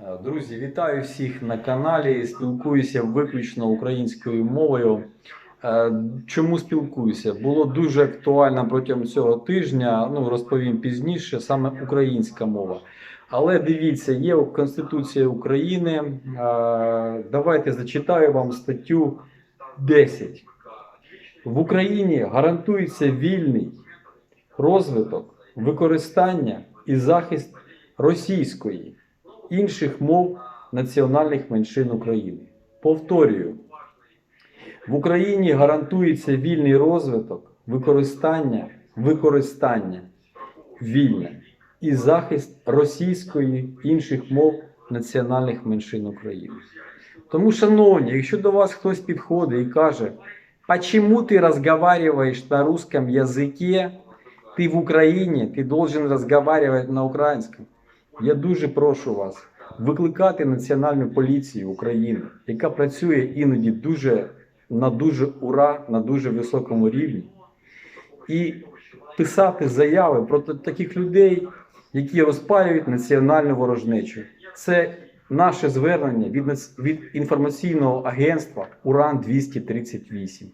Е, Друзі, вітаю всіх на каналі. Спілкуюся виключно українською мовою. Е, Чому спілкуюся? Було дуже актуально протягом цього тижня. Ну розповім пізніше, саме українська мова. Але дивіться, є Конституція України. Е, Давайте зачитаю вам статтю 10. В Україні гарантується вільний розвиток, використання і захист російської інших мов національних меншин України. Повторюю, в Україні гарантується вільний розвиток, використання, використання вільне і захист російської інших мов національних меншин України. Тому, шановні, якщо до вас хтось підходить і каже, почему ти розговариваешь на русском языке, ти в Україні, ти должен розговаривать на українському. Я дуже прошу вас викликати Національну поліцію України, яка працює іноді дуже на дуже ура, на дуже високому рівні, і писати заяви проти таких людей, які розпалюють національну ворожнечу. Це наше звернення від, від інформаційного агентства Уран 238.